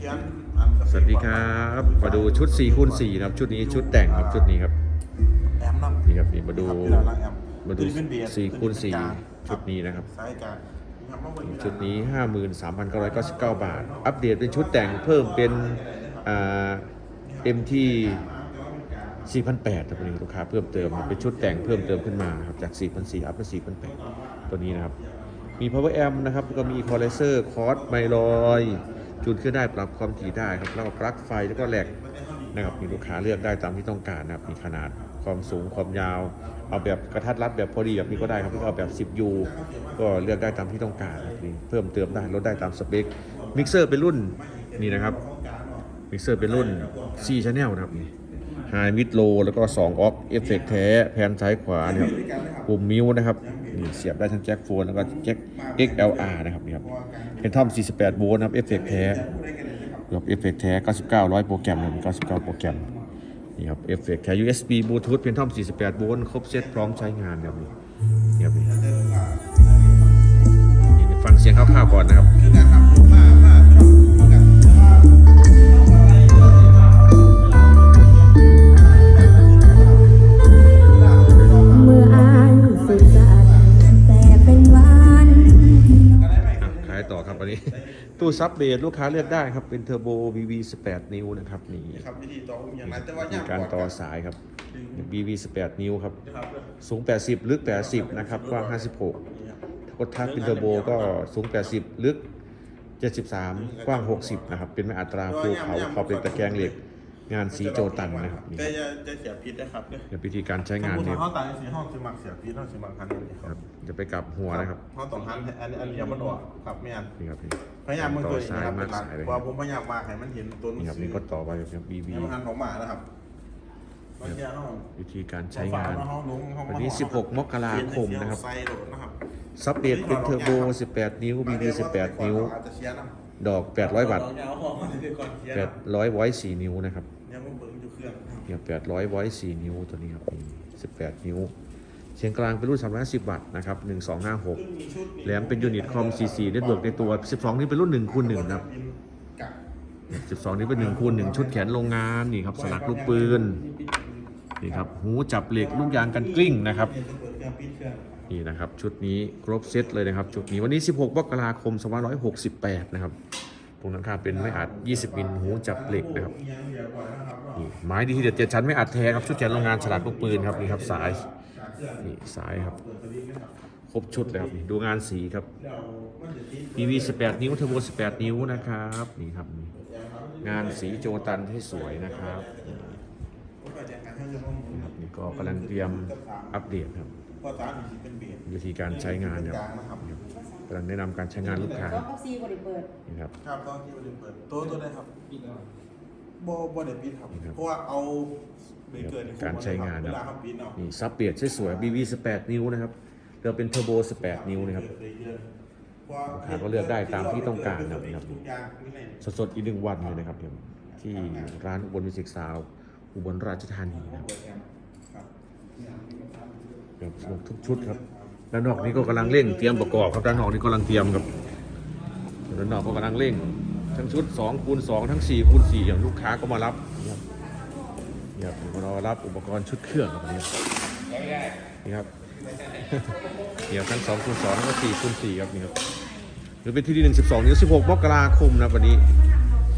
ขียนอันกระสวัสดีครับมาดูชุด4คูณ4นะครับชุดนี้ชุดแต่งครับชุดนี้ครับแอมน้ำนี่ครับนี่มาดูครับที่เราล้างแอมมาดูตัวนี้เป็นเบสสี่คูณสี่ตัวนี้เป็นกลางชุดนี้นะครับสายกลางนี่ครับมาเบิ่งชุดนี้ 53,999 บาท อัปเดตเป็นชุดแต่งเพิ่มเป็นอ่าเต็มที่4,800ครับวันนี้ลูกค้าเพิ่มเติมครับเป็นชุดแต่งเพิ่มเติมขึ้นมาครับจาก4,400อัพเป็น4,800ตัวนี้นะครับ มี power amp นะครับแล้วก็มี equalizer คอร์สไมลอย จูนขึ้นได้ปรับความถี่ได้ครับแล้วก็ปลั๊กไฟแล้วก็แหลกนะครับมีลูกค้าเลือกได้ตามที่ต้องการนะครับมีขนาดความสูงความยาว เอาแบบกระทัดรัดแบบพอดีแบบนี้ก็ได้ครับหรือเอาแบบ 10U ก็เลือกได้ตามที่ต้องการนี่เพิ่มเติมได้ลดได้ตามสเปคมิกเซอร์เป็นรุ่นนี่นะครับมิกเซอร์เป็นรุ่น4 Channel นะครับนี่ High Mid Low แล้วก็2ออกเอฟเฟกแท้แผ่นซ้ายขวานะครับปุ่มมิวนะครับ นี่เสียบได้ทั้งแจ็คโฟนแล้วก็แจ็ค XLR นะครับนี่ครับเป็นท่อม 48 โวลต์นะครับเอฟเฟกแท้กับเอฟเฟกแท้ 99 100 โปรแกรมนะครับ99 โปรแกรมนี่ครับเอฟเฟกแท้ USB Bluetooth เป็นท่อม 48 โวลต์ครบเซตพร้อมใช้งานแบบนี้นี่ครับนี่นี่ฟังเสียงคร่าวๆก่อนนะครับ ซับเบสลูกค้าเลือกได้ครับ เป็นเทอร์โบ BV 18 นิ้วนะครับนี่ครับวิธีต่ออย่างนั้นแต่ว่ามียากการว่าต่อสายครับ BV 18 นิ้วครับครับ สูง 80 ลึก 80 นะครับกว้าง 56นี่ครับถ้ากดทับเป็นเทอร์โบก็สูง 80 ลึก 73 กว้าง 60 นะครับ เป็นไม้อัตราภูเขาขอบเป็นตะแกรงเหล็กงานสีโจตันนะครับนี่แต่จะจะเสียพิษนะครับเนี่ยเดี๋ยววิธีการใช้งานสมมุเนี่ยติห้องตายสีห้องสีมักเสียพิษห้องสีมักคันนี้คครัรับบจะไปกลับหัวนะครับห้องสองคันอันนี้อันนี้มันออกครับไม่อันนี่ครับนี่ พยายามมึงต่ตัอวเองสายนะครับมาเป็นหลักสายเลยว่าผมพยายามมาให้มันเห็นตัวหนันี่งครับสืนี่อก็ต่อไปครับ BV ทำงานของหมานะครับบางทีห้องวิธีการใช้งานห้องลุงห้องวันนี้ 16 มกราคมนะครับไซโดดนะครับซับเบสเป็นเทอร์โบ 18 นิ้ว BB 18 นิ้วอาจจะเสียน้ำดอก 800 วัตต์เดี๋ยวเอาของมาที่ก่อนเสียน้ำ800 ไวท์4นิ้วนะครับยังไม่เบิ่งอยู่เครื่อง เนี่ย800 ไวท์4นิ้วตัวนี้ครับนี่18 นิ้ว เสียงกลางเป็นรุ่น310วัตต์นะครับ 1256มีชุดแหลมเป็นยูนิตคอม CC เน็ตเวิร์กในตัว 12 นี่เป็นรุ่น 1 คูณ1นะครับกัก12 นี่เป็น 1 คูณ 1 ชุดแขนโรงงานนี่ครับสลักลูกปืนนี่ครับหูจับเหล็กลูกยางกันกลิ้งนะครับเปิดเครื่องปิดเครื่องนี่นะครับชุดนี้ครบเซตเลยนะครับชุดนี้วันนี้ 16มกราคม2568 นะครับตรงนั้นค่าเป็นไม่อัด 20 มิลหูจับเหล็กนะครับนี่ไม้ดีที่เด็ดเจ็ดชั้นไม่อัดแท้ครับชุดแขนโรงงานฉลาดลูกปืนครับนี่ครับสาย นี่สายครับ ครบชุดเลยครับนี่ดูงานสีครับ PV 18 นิ้วเทอร์โบ18 นิ้วนะครับนี่ครับนี่งานสีโจตันที่สวยนะครับนี่ครับนี่ก็กำลังเตรียมอัปเดตครับภาษาหนึ่งสิเป็นเบียดวิธีการใช้งานครับกลางนะครับกำลังแนะนำการใช้งานลูกค้าก็ซีบริเปิดนี่ครับครับตอนที่เราเปิดตัวตัวได้ครับโบโบเดปิดครับนี่ครับเพราะว่าเอาเบร กเกอร์ในการใช้งานเวครับลาเขาปิดเนาะนี่ซับเปียดสวยๆ BV 18 นิ้วนะครับเราเป็นเทอร์โบ 18 นิ้วนะครับลูกค้าก็เลือกได้ตามที่ต้องการนะครับทุกอย่างมีอะไรสดๆอีกหนึ่งวันเลยนะครับเดี๋ยวที่ร้านอุบลมิวสิกซาวอุบลราชธานีนะครับครับเดี๋ยวสนุกทุกชุดครับด้านนอกนี้ก็กำลังเร่งเตรียมประกอบครับด้านนอกนี้กำลังเตรียมครับด้านนอกก็กำลังเร่ง ทั้งชุด2คูณ2ทั้ง4คูณ4อย่างลูกค้าก็มารับนะครับ นี่ครับเรารับอุปกรณ์ชุดเครื่องครับนี่นี่ครับเดี๋ยวทั้ง2คูณ2แล้วก็4คูณ4ครับนี่ครับหรือเป็นที่ดี1 12นิ้ว16มกราคมนะวันนี้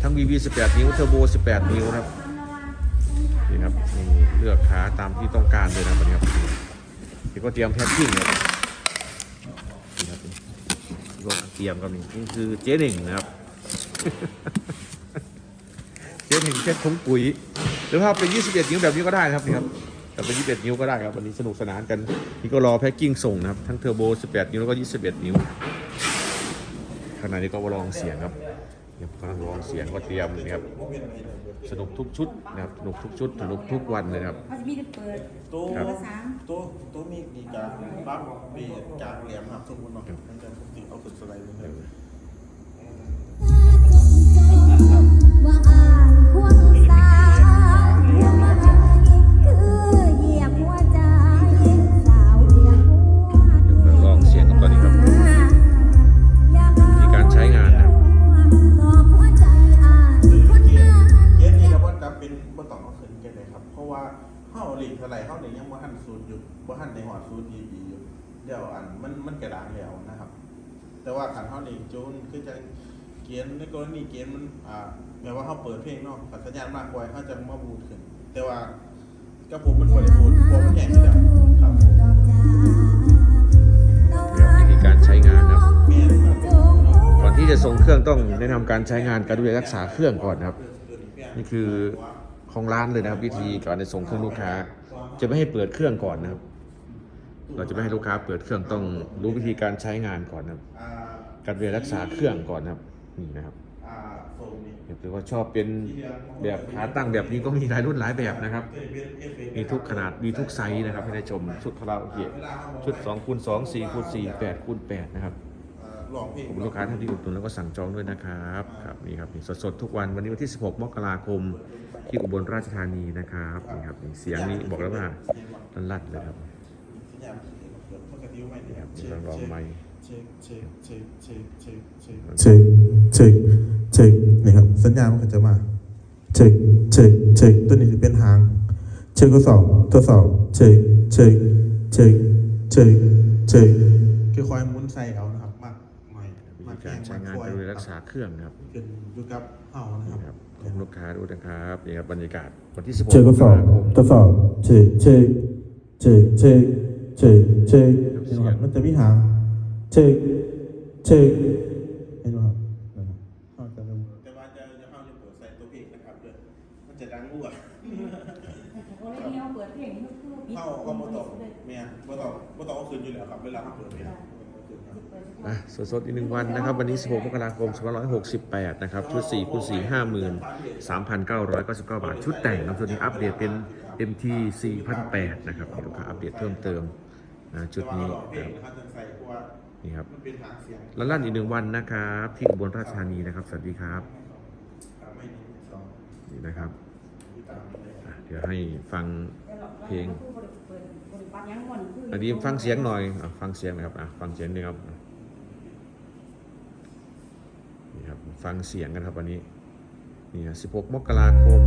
ทั้ง VV 18 นิ้วเทอร์โบ 18 นิ้วนะครับนี่ครับนี่เลือกขาตามที่ต้องการเลยนะวันนี้ครับเดี๋ยวก็เตรียมแพ็คกิ้งครับนี่ครับนี่ก็เตรียมครับนี่นี่คือเจ๊หนึ่งนะครับ เจ๊หนึ่งเช็ดถุงปุ๋ย รือถ้าเป็น 21 นิ้วแบบนี้ก็ได้นะครับนี่ครับแต่เป็น 21 นิ้วก็ได้ครับวันนี้สนุกสนานกันนี่ก็รอแพ็คกิ้งส่งนะครับทั้งเทอร์โบ 18 นิ้วแล้วก็ 21 นิ้วข้างในนี้ก็มาลองเสียงครับเนี่ยกำลังลองเสียงก็เตรียมนะครับสนุกทุกชุดนะครับสนุกทุกชุดสนุกทุกวันเลยนะครับเขาจะมีเปิดตัวครับสามตัวตัวมีมีการรับเบียดการแหลมครับสมมติเนาะมันจะปกติเอาสุดสไลด์เลย นี่ยยังบ่ทันสูตรอยู่บ่ทันในหอดสูตรดีๆอยู่เดี๋ยวอันมันมันกระดางแล้วนะครับ แต่ว่าขันเฮาหลีกจูนคือจะเกียนในกรณีเกียนมันอ่าแม้ว่าเฮาเปิดเพลงเนาะสัญญาณมากกว่าเฮาจะมาบูดขึ้น แต่ว่ากับผมมันบ่ได้บูดเพราะมันแห้งอยู่แล้วครับผมครับวิธีการใช้งานครับแม่นครับก่อนที่จะส่งเครื่องต้องแนะนำการใช้งานการดูแลรักษาเครื่องก่อนนะครับ นี่คือของร้านเลยนะครับ วิธีก่อนจะส่งเครื่องลูกค้า จะไม่ให้เปิดเครื่องก่อนนะครับ เราจะไม่ให้ลูกค้าเปิดเครื่องต้องรู้วิธีการใช้งานก่อนนะครับอ่าการดูแลรักษาเครื่องก่อนนะครับนี่นะครับหรือว่าชอบเป็นแบบขาตั้งแบบนี้ก็มีหลายรุ่นหลายแบบนะครับ มีทุกขนาดมีทุกไซส์นะครับให้ได้ชมชุดคาราโอเกะชุด2คูณ2 4คูณ4 8คูณ8นะครับ ลองเพลงผมลูกค้าท่านที่อุดหนุนแล้วก็สั่งจองด้วยนะครับครับนี่ครับนี่สดๆทุกวันวันนี้วันที่ 16 มกราคม ที่อุบลราชธานีนะครับนี่ครับนี่เสียงนี้บอกแล้วว่าลั่นๆเลยครับสัญญาณเปิดปกติไม่ได้นี่ครับนี่ลองลองไมค์เช็คเช็คเช็คเช็คเช็คเช็คเช็คเช็คเช็คนี่ครับสัญญาณมันก็จะมาเช็คเช็คเช็คตัวนี้จะเป็นหาง เช็คทดสอบทดสอบเช็คเช็คเช็คเช็คเช็คคือคอยหมุนใส่เอา รดูแลรักษาเครื่องนะครับเป็นอยู่กับเฮานะนี่คครัรับบของลูกค้าดูนะครับนี่ครับบรรยากาศวันที่16เช็คทดสอบมกราคมทดสอบเช็คเช็คเช็คเช็คเช็คเช็คเห็นไหมครับมันจะมีหางเช็คเช็คเห็นไหมครับนั่นน่ะเอาจะเริ่มแต่ว่าจะจะเฮาจะเปิดใส่ตัวเพลงนะครับเด้อมันจะดังรั่วโอ้ยนี่เราเปิดเพลงนี่ก็คือปิดเฮาก็บ่ต้องแม่นบ่ต้องบ่ต้องเอาคืนอยู่แล้วครับเวลาเฮาเปิดเพลงเอาคื นครับอะสดๆอีกหนึ่งวันนะครับ วันนี้ 16 มกราคม 2568 นะครับ ชุด4คูณ4 53,999 บาท ชุดแต่งนะชุดนี้อัปเดตเป็น MT 4,800นะครับมีลูกค้าอัปเดตเพิ่มเติมนะชุดนี้แต่ว่าเราลองเพลนะครับนะครับจะใส่เพราะว่านี่ครับมันเป็นหางเสียงแล้วลั่นอีกหนึ่งวันนะครับ ที่อุบลราชธานีนะครับ สวัสดีครับ นี่นะครับ เดี๋ยวให้ฟังเพลง ติยังก่อนคืออันนี้ฟังเสียงหน่อยอฟังเสียงนะครับอะฟังเสียงหนึ่งครับนี่ครับ ฟังเสียงกันครับวันนี้ นี่ฮะ16 มกราคม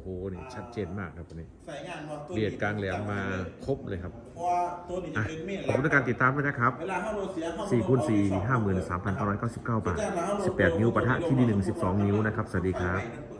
โอ้โหนี่ชัดเจนมากครับวันนี้ใส่งานพอตัวเรียดกลางแหลมมาครบเลยครับเพราะว่าตัวนี้จะอะเป็นเมฆขอบคุณในการติดตามด้วยนะครับเวลาเฮาโดนเสียเฮา4คูณ4 53,999บาท18นิ้วปะทะที่ดี1 12นิ้วนะครับ สวัสดีครับเปิด